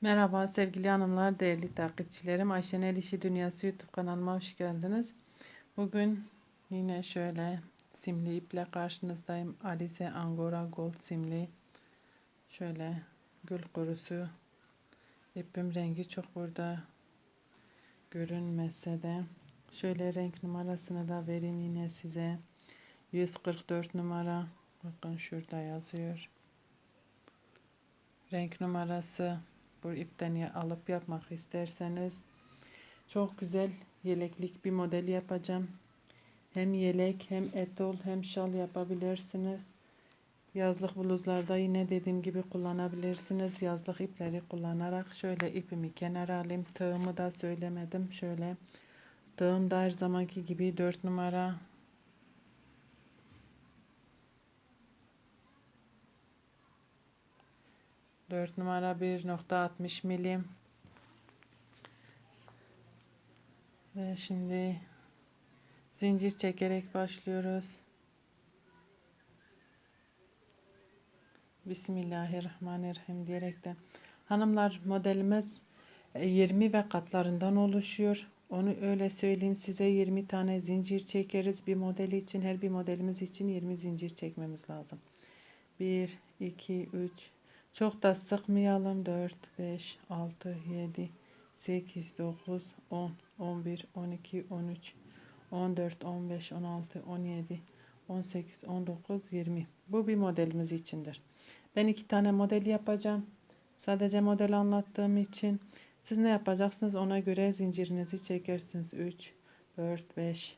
Merhaba sevgili hanımlar, değerli takipçilerim. Ayşen El İşi Dünyası YouTube kanalıma hoş geldiniz. Bugün yine şöyle simli iple karşınızdayım. Alize Angora Gold simli. Şöyle gül kurusu. İpim rengi çok burada görünmese de. Şöyle renk numarasını da vereyim yine size. 144 numara. Bakın şurada yazıyor. Renk numarası bu ipten alıp yapmak isterseniz çok güzel yeleklik bir model yapacağım. Hem yelek hem etol hem şal yapabilirsiniz. Yazlık bluzlarda yine dediğim gibi kullanabilirsiniz. Yazlık ipleri kullanarak şöyle ipimi kenara alayım. Tığımı da söylemedim. Şöyle tığım da her zamanki gibi 4 numara 4 numara 1.60 milim. Ve şimdi zincir çekerek başlıyoruz. Bismillahirrahmanirrahim diyerekten. Hanımlar modelimiz e, 20 ve katlarından oluşuyor. Onu öyle söyleyeyim size 20 tane zincir çekeriz. Bir model için her bir modelimiz için 20 zincir çekmemiz lazım. 1, 2, 3, çok da sıkmayalım. 4, 5, 6, 7, 8, 9, 10, 11, 12, 13, 14, 15, 16, 17, 18, 19, 20. Bu bir modelimiz içindir. Ben iki tane model yapacağım. Sadece model anlattığım için siz ne yapacaksınız ona göre zincirinizi çekersiniz. 3, 4, 5,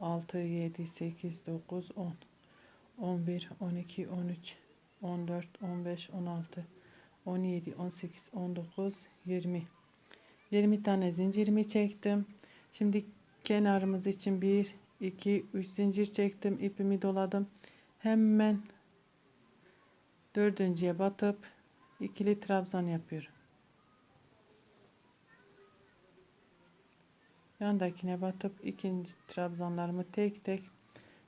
6, 7, 8, 9, 10, 11, 12, 13, 14, 15, 16, 17, 18, 19, 20. 20 tane zincirimi çektim. Şimdi kenarımız için 1, 2, 3 zincir çektim. ipimi doladım. Hemen dördüncüye batıp ikili trabzan yapıyorum. Yandakine batıp ikinci trabzanlarımı tek tek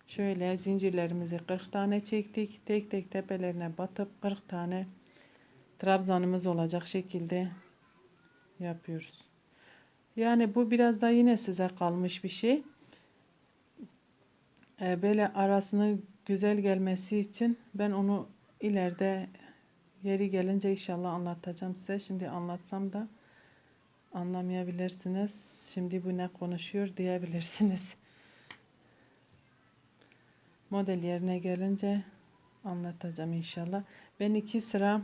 Şöyle zincirlerimizi 40 tane çektik. Tek tek tepelerine batıp 40 tane trabzanımız olacak şekilde yapıyoruz. Yani bu biraz da yine size kalmış bir şey. Ee, böyle arasını güzel gelmesi için ben onu ileride yeri gelince inşallah anlatacağım size. Şimdi anlatsam da anlamayabilirsiniz. Şimdi bu ne konuşuyor diyebilirsiniz. Model yerine gelince anlatacağım inşallah. Ben iki sıra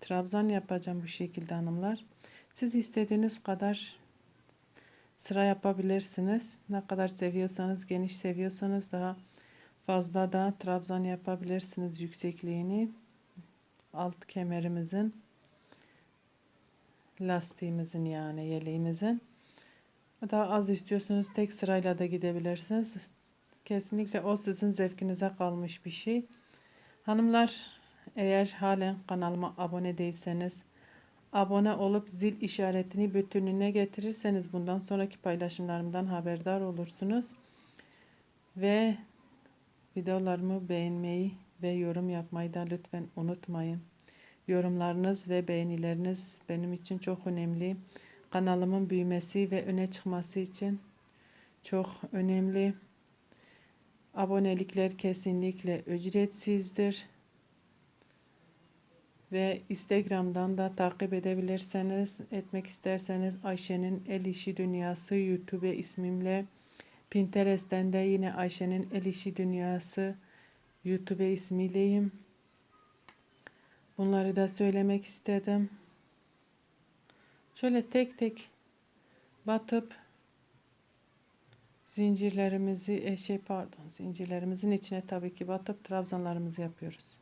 trabzan yapacağım bu şekilde hanımlar. Siz istediğiniz kadar sıra yapabilirsiniz. Ne kadar seviyorsanız, geniş seviyorsanız daha fazla da trabzan yapabilirsiniz yüksekliğini. Alt kemerimizin lastiğimizin yani yeleğimizin. Daha az istiyorsanız tek sırayla da gidebilirsiniz. Kesinlikle o sizin zevkinize kalmış bir şey. Hanımlar eğer halen kanalıma abone değilseniz abone olup zil işaretini bütününe getirirseniz bundan sonraki paylaşımlarımdan haberdar olursunuz. Ve videolarımı beğenmeyi ve yorum yapmayı da lütfen unutmayın. Yorumlarınız ve beğenileriniz benim için çok önemli. Kanalımın büyümesi ve öne çıkması için çok önemli. Abonelikler kesinlikle ücretsizdir. Ve Instagram'dan da takip edebilirseniz, etmek isterseniz Ayşe'nin El İşi Dünyası YouTube ismimle Pinterest'ten de yine Ayşe'nin El İşi Dünyası YouTube ismiyleyim. Bunları da söylemek istedim. Şöyle tek tek batıp zincirlerimizi e, şey pardon zincirlerimizin içine tabii ki batıp trabzanlarımızı yapıyoruz.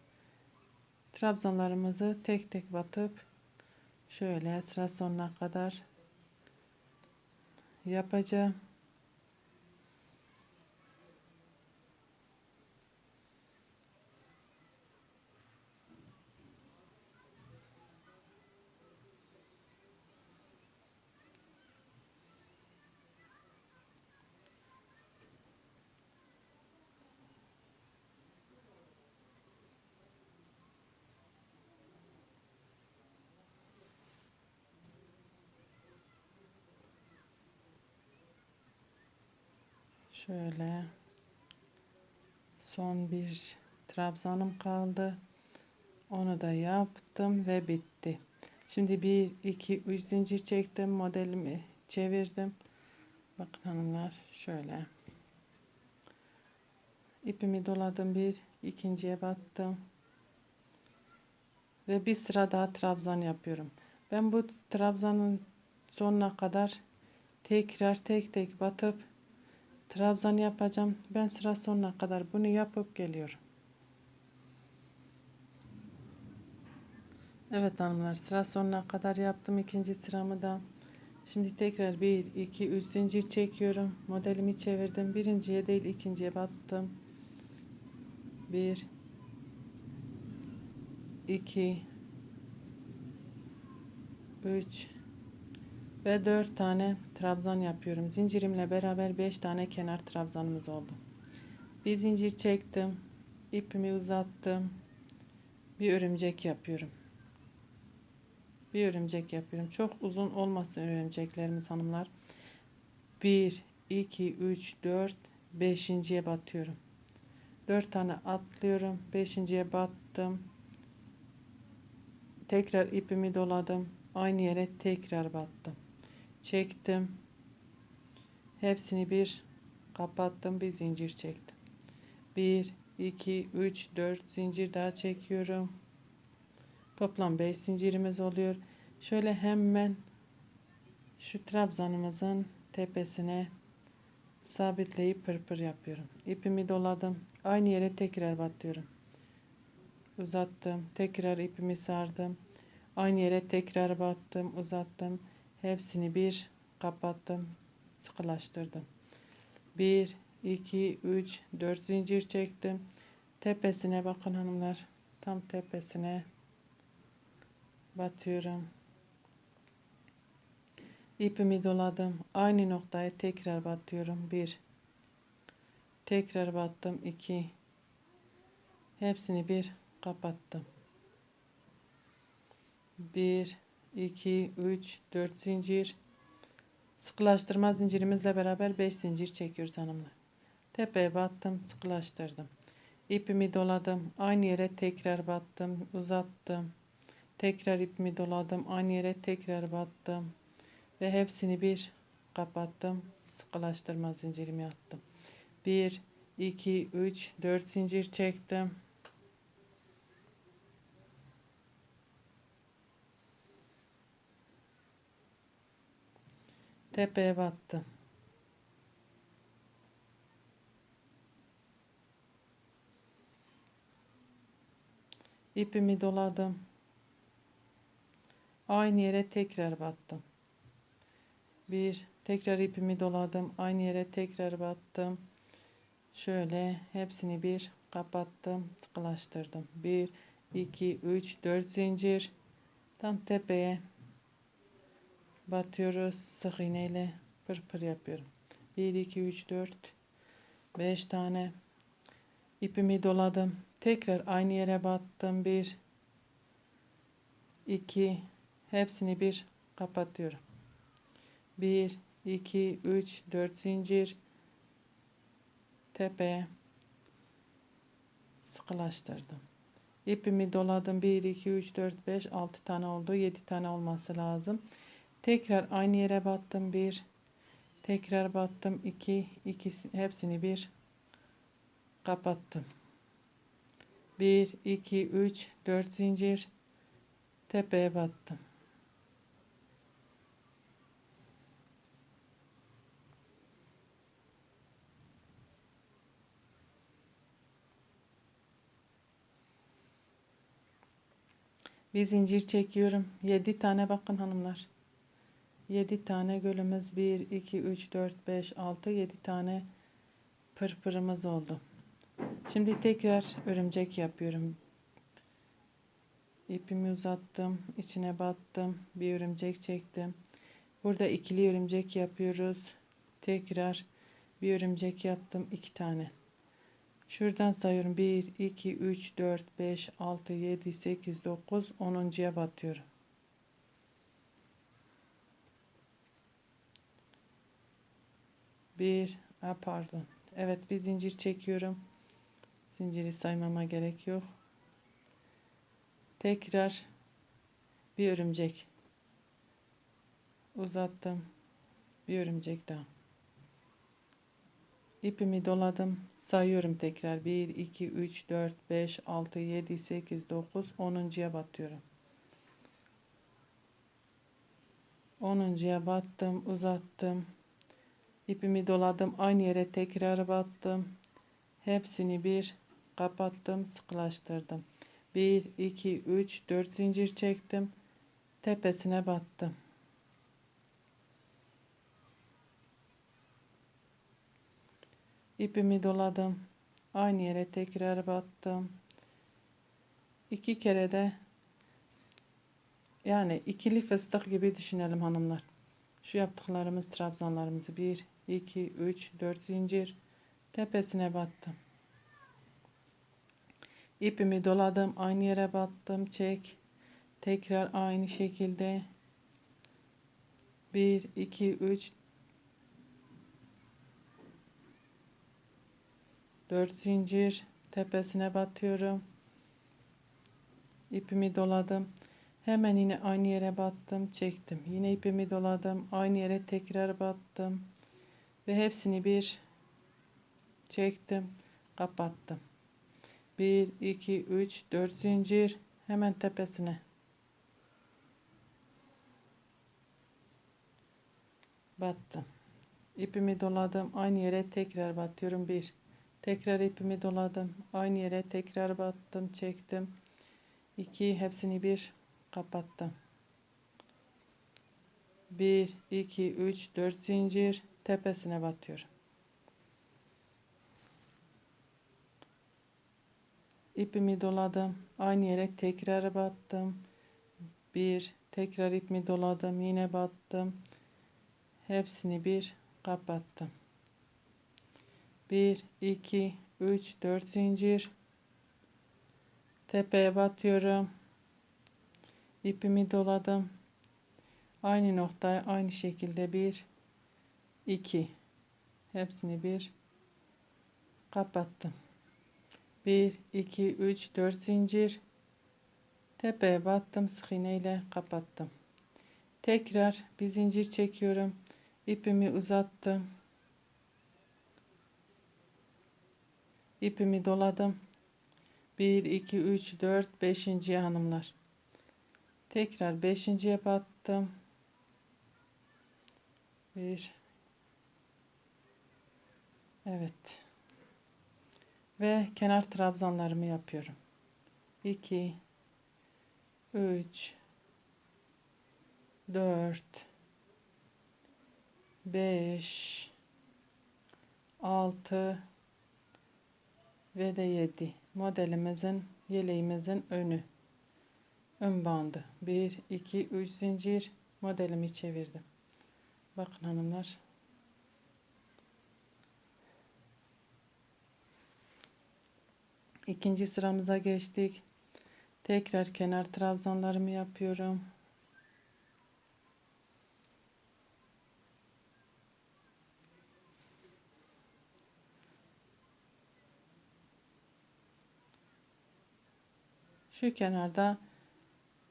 Trabzanlarımızı tek tek batıp şöyle sıra sonuna kadar yapacağım. Şöyle. Son bir trabzanım kaldı. Onu da yaptım ve bitti. Şimdi bir, iki, üç zincir çektim. Modelimi çevirdim. Bakın hanımlar şöyle. İpimi doladım bir, ikinciye battım. Ve bir sıra daha trabzan yapıyorum. Ben bu trabzanın sonuna kadar tekrar tek tek batıp trabzan yapacağım. Ben sıra sonuna kadar bunu yapıp geliyorum. Evet hanımlar sıra sonuna kadar yaptım ikinci sıramı da. Şimdi tekrar 1 2 3 zincir çekiyorum. Modelimi çevirdim. Birinciye değil ikinciye battım. 1 2 3 ve 4 tane trabzan yapıyorum. Zincirimle beraber 5 tane kenar trabzanımız oldu. Bir zincir çektim. ipimi uzattım. Bir örümcek yapıyorum. Bir örümcek yapıyorum. Çok uzun olmasın örümceklerimiz hanımlar. 1 2 3 4 5.'ye batıyorum. 4 tane atlıyorum. 5.'ye battım. Tekrar ipimi doladım. Aynı yere tekrar battım. Çektim. Hepsini bir kapattım. Bir zincir çektim. 1 2 3 4 zincir daha çekiyorum. Toplam 5 zincirimiz oluyor. Şöyle hemen şu trabzanımızın tepesine sabitleyip pırpır yapıyorum. İpimi doladım. Aynı yere tekrar batıyorum. Uzattım. Tekrar ipimi sardım. Aynı yere tekrar battım. Uzattım. Hepsini bir kapattım. Sıkılaştırdım. 1, 2, 3, 4 zincir çektim. Tepesine bakın hanımlar. Tam tepesine batıyorum. İpimi doladım. Aynı noktaya tekrar batıyorum. 1 tekrar battım. 2 hepsini bir kapattım. 1 2 3 4 zincir sıkılaştırma zincirimizle beraber 5 zincir çekiyoruz hanımlar. Tepeye battım, sıkılaştırdım. İpimi doladım. Aynı yere tekrar battım, uzattım. Tekrar ipimi doladım. Aynı yere tekrar battım. Ve hepsini bir kapattım. Sıkılaştırma zincirimi attım. 1, 2, 3, 4 zincir çektim. Tepeye battım. İpimi doladım. Aynı yere tekrar battım. Bir tekrar ipimi doladım. Aynı yere tekrar battım. Şöyle hepsini bir kapattım. Sıkılaştırdım. 1 2 3 4 zincir tam tepeye batıyoruz. Sık iğneyle pırpır yapıyorum. 1 2 3 4 5 tane ipimi doladım. Tekrar aynı yere battım. 1 2 Hepsini bir kapatıyorum. 1, 2, 3, 4 zincir tepeye sıkılaştırdım. İpimi doladım. 1, 2, 3, 4, 5, 6 tane oldu. 7 tane olması lazım. Tekrar aynı yere battım. 1, tekrar battım. 2, 2 hepsini bir kapattım. 1, 2, 3, 4 zincir tepeye battım. Bir zincir çekiyorum. 7 tane bakın hanımlar. 7 tane gölümüz 1 2 3 4 5 6 7 tane pırpırımız oldu. Şimdi tekrar örümcek yapıyorum. İpimi uzattım, içine battım, bir örümcek çektim. Burada ikili örümcek yapıyoruz. Tekrar bir örümcek yaptım, iki tane. Şuradan sayıyorum. 1, 2, 3, 4, 5, 6, 7, 8, 9, 10'uncuya batıyorum. Bir, ha pardon. Evet bir zincir çekiyorum. Zinciri saymama gerek yok. Tekrar bir örümcek uzattım. Bir örümcek daha. İpimi doladım. Sayıyorum tekrar. 1, 2, 3, 4, 5, 6, 7, 8, 9, 10'uncuya batıyorum. 10'uncuya battım, uzattım. İpimi doladım. Aynı yere tekrar battım. Hepsini bir kapattım, sıkılaştırdım. 1, 2, 3, 4 zincir çektim. Tepesine battım. İpimi doladım. Aynı yere tekrar battım. İki kere de yani ikili fıstık gibi düşünelim hanımlar. Şu yaptıklarımız trabzanlarımızı 1, 2, 3, 4 zincir tepesine battım. İpimi doladım. Aynı yere battım. Çek. Tekrar aynı şekilde 1, 2, 3, 4 zincir tepesine batıyorum. İpimi doladım. Hemen yine aynı yere battım, çektim. Yine ipimi doladım. Aynı yere tekrar battım. Ve hepsini bir çektim, kapattım. 1 2 3 4 zincir hemen tepesine. Battım. İpimi doladım. Aynı yere tekrar batıyorum. 1 Tekrar ipimi doladım. Aynı yere tekrar battım, çektim. 2 hepsini bir kapattım. 1 2 3 4 zincir tepesine batıyorum. İpimi doladım. Aynı yere tekrar battım. Bir tekrar ipimi doladım. Yine battım. Hepsini bir kapattım. 1 2 3 4 zincir tepeye batıyorum ipimi doladım aynı noktaya aynı şekilde 1 2 hepsini bir kapattım 1 2 3 4 zincir tepeye battım sık iğne ile kapattım tekrar bir zincir çekiyorum ipimi uzattım ipimi doladım. 1 2 3 4 5. hanımlar. Tekrar 5.ye battım. 1 Evet. Ve kenar trabzanlarımı yapıyorum. 2 3 4 5 6 ve de 7 modelimizin yeleğimizin önü. Ön bandı. 1 2 3 zincir. Modelimi çevirdim. Bakın hanımlar ikinci sıramıza geçtik tekrar kenar trabzanlarımı yapıyorum Şu kenarda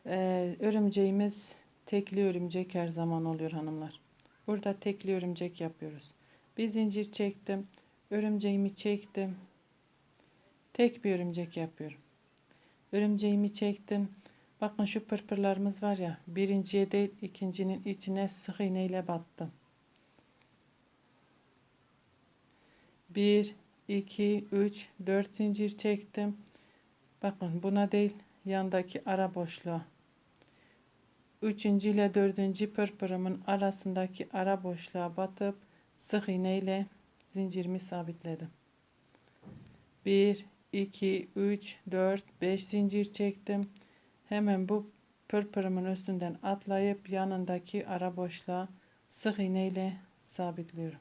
e, örümceğimiz tekli örümcek her zaman oluyor hanımlar. Burada tekli örümcek yapıyoruz. Bir zincir çektim. Örümceğimi çektim. Tek bir örümcek yapıyorum. Örümceğimi çektim. Bakın şu pırpırlarımız var ya. Birinciye değil ikincinin içine sık iğne ile battım. 1, 2, 3, 4 zincir çektim. Bakın buna değil yandaki ara boşluğa. Üçüncü ile dördüncü pırpırımın arasındaki ara boşluğa batıp sık iğne ile zincirimi sabitledim. 1, 2, 3, 4, 5 zincir çektim. Hemen bu pırpırımın üstünden atlayıp yanındaki ara boşluğa sık iğne ile sabitliyorum.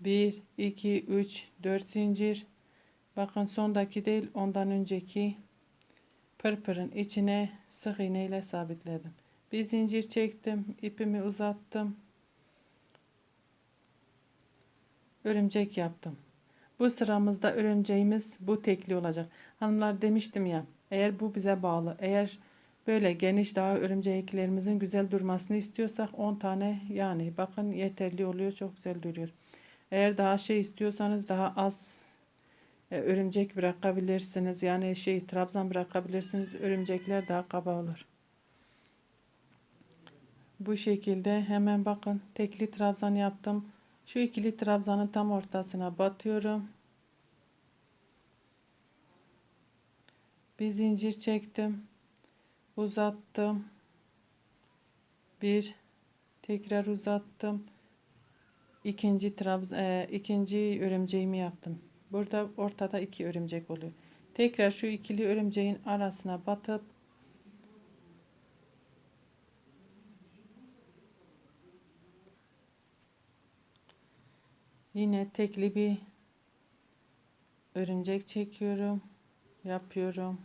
1, 2, 3, 4 zincir Bakın sondaki değil ondan önceki pırpırın içine sık iğne ile sabitledim. Bir zincir çektim. ipimi uzattım. Örümcek yaptım. Bu sıramızda örümceğimiz bu tekli olacak. Hanımlar demiştim ya eğer bu bize bağlı eğer böyle geniş daha örümceklerimizin güzel durmasını istiyorsak 10 tane yani bakın yeterli oluyor çok güzel duruyor. Eğer daha şey istiyorsanız daha az e, örümcek bırakabilirsiniz. Yani şey trabzan bırakabilirsiniz. Örümcekler daha kaba olur. Bu şekilde hemen bakın tekli trabzan yaptım. Şu ikili trabzanın tam ortasına batıyorum. Bir zincir çektim. Uzattım. Bir tekrar uzattım. İkinci trabz e, ikinci örümceğimi yaptım. Burada ortada iki örümcek oluyor. Tekrar şu ikili örümceğin arasına batıp yine tekli bir örümcek çekiyorum. Yapıyorum.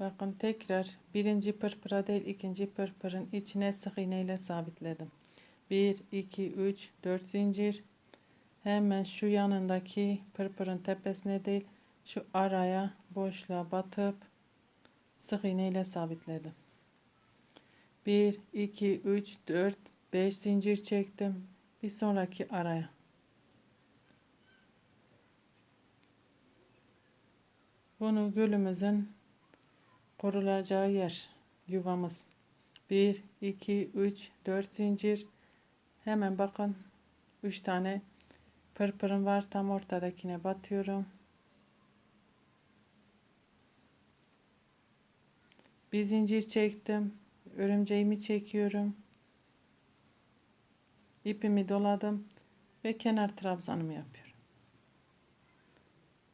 Bakın tekrar birinci pırpıra değil ikinci pırpırın içine sık iğne ile sabitledim. 1 2 3 4 zincir Hemen şu yanındaki pırpırın tepesine değil şu araya boşluğa batıp sık iğne ile sabitledim. 1 2 3 4 5 zincir çektim. Bir sonraki araya. Bunu gülümüzün kurulacağı yer yuvamız. 1 2 3 4 zincir. Hemen bakın 3 tane Pırpırım var. Tam ortadakine batıyorum. Bir zincir çektim. Örümceğimi çekiyorum. İpimi doladım ve kenar trabzanımı yapıyorum.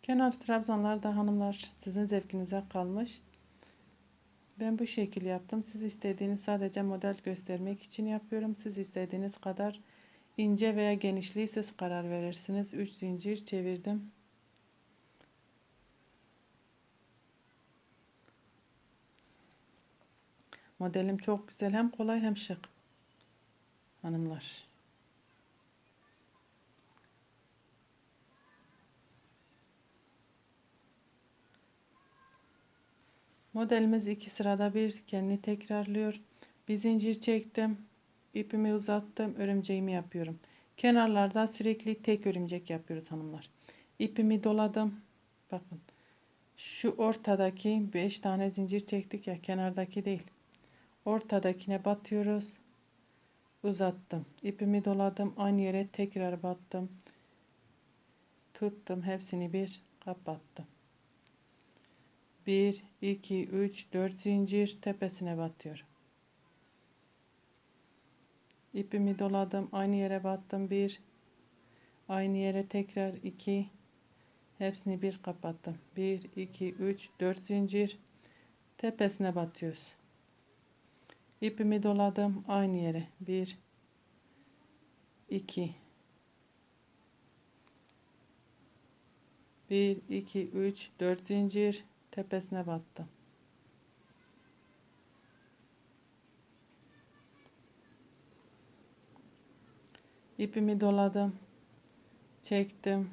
Kenar trabzanlar da hanımlar sizin zevkinize kalmış. Ben bu şekil yaptım. Siz istediğiniz sadece model göstermek için yapıyorum. Siz istediğiniz kadar ince veya genişliği siz karar verirsiniz. 3 zincir çevirdim. Modelim çok güzel. Hem kolay hem şık. Hanımlar. Modelimiz iki sırada bir kendi tekrarlıyor. Bir zincir çektim ipimi uzattım örümceğimi yapıyorum. Kenarlarda sürekli tek örümcek yapıyoruz hanımlar. İpimi doladım. Bakın şu ortadaki 5 tane zincir çektik ya kenardaki değil. Ortadakine batıyoruz. Uzattım. İpimi doladım aynı yere tekrar battım. Tuttum hepsini bir kapattım 1 2 3 4 zincir tepesine batıyorum ipimi doladım aynı yere battım. Bir aynı yere tekrar iki. Hepsini bir kapattım. 1 2 3 4 zincir tepesine batıyoruz. İpimi doladım aynı yere. 1 2 1 2 3 4 zincir tepesine battım ipimi doladım çektim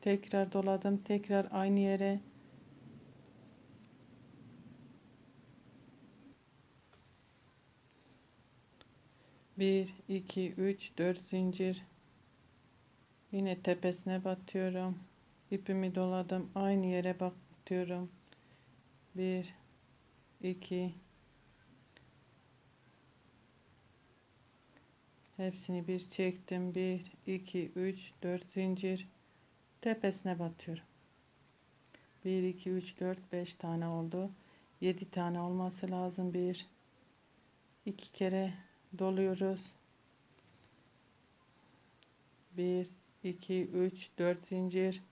tekrar doladım tekrar aynı yere. Bir iki üç dört zincir. Yine tepesine batıyorum. İpimi doladım aynı yere batıyorum bir iki Hepsini bir çektim. 1, 2, 3, 4 zincir. Tepesine batıyorum. 1, 2, 3, 4, 5 tane oldu. 7 tane olması lazım. 1, 2 kere doluyoruz. 1, 2, 3, 4 zincir.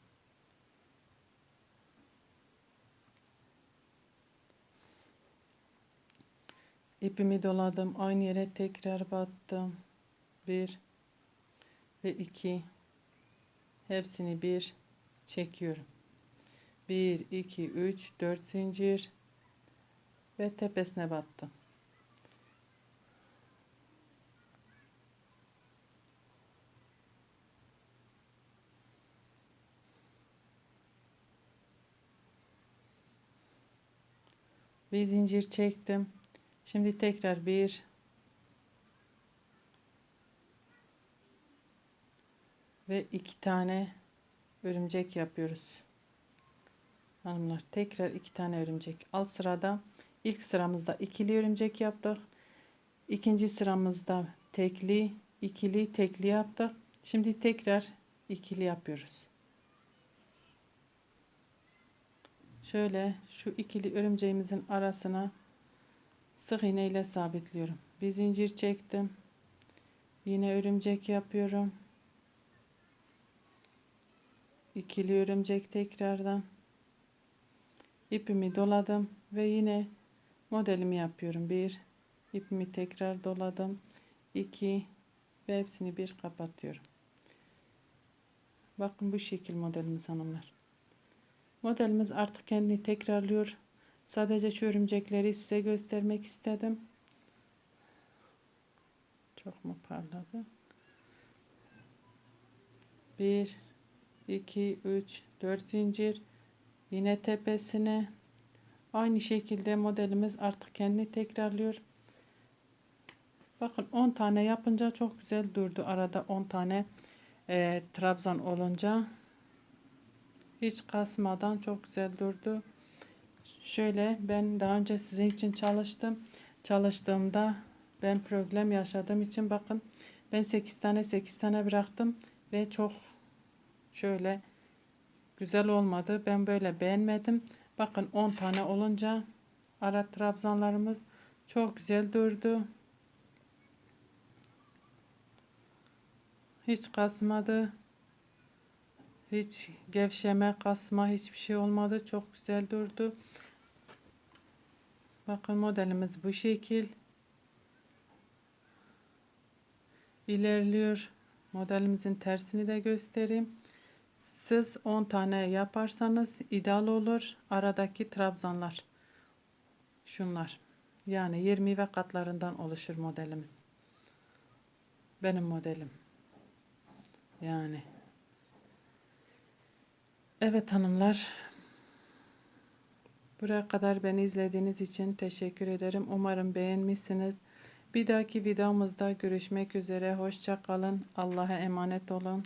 İpimi doladım. Aynı yere tekrar battım. 1 ve 2 hepsini bir çekiyorum. 1 2 3 4 zincir ve tepesine battım. Bir zincir çektim. Şimdi tekrar bir ve iki tane örümcek yapıyoruz. Hanımlar tekrar iki tane örümcek. Alt sırada ilk sıramızda ikili örümcek yaptık. İkinci sıramızda tekli, ikili, tekli yaptık. Şimdi tekrar ikili yapıyoruz. Şöyle şu ikili örümceğimizin arasına sık iğne ile sabitliyorum. Bir zincir çektim. Yine örümcek yapıyorum. İkili örümcek tekrardan ipimi doladım ve yine modelimi yapıyorum. Bir ipimi tekrar doladım. 2 ve hepsini bir kapatıyorum. Bakın bu şekil modelimiz hanımlar. Modelimiz artık kendini tekrarlıyor. Sadece şu örümcekleri size göstermek istedim. Çok mu parladı? 1 2 3 4 zincir yine tepesine aynı şekilde modelimiz artık kendini tekrarlıyor. Bakın 10 tane yapınca çok güzel durdu. Arada 10 tane e, trabzan olunca hiç kasmadan çok güzel durdu. Şöyle ben daha önce sizin için çalıştım. Çalıştığımda ben problem yaşadığım için bakın ben 8 tane 8 tane bıraktım ve çok şöyle güzel olmadı. Ben böyle beğenmedim. Bakın 10 tane olunca ara trabzanlarımız çok güzel durdu. Hiç kasmadı. Hiç gevşeme, kasma hiçbir şey olmadı. Çok güzel durdu. Bakın modelimiz bu şekil. İlerliyor. Modelimizin tersini de göstereyim. Siz 10 tane yaparsanız ideal olur. Aradaki trabzanlar. Şunlar. Yani 20 ve katlarından oluşur modelimiz. Benim modelim. Yani. Evet hanımlar. Buraya kadar beni izlediğiniz için teşekkür ederim. Umarım beğenmişsiniz. Bir dahaki videomuzda görüşmek üzere. Hoşça kalın. Allah'a emanet olun.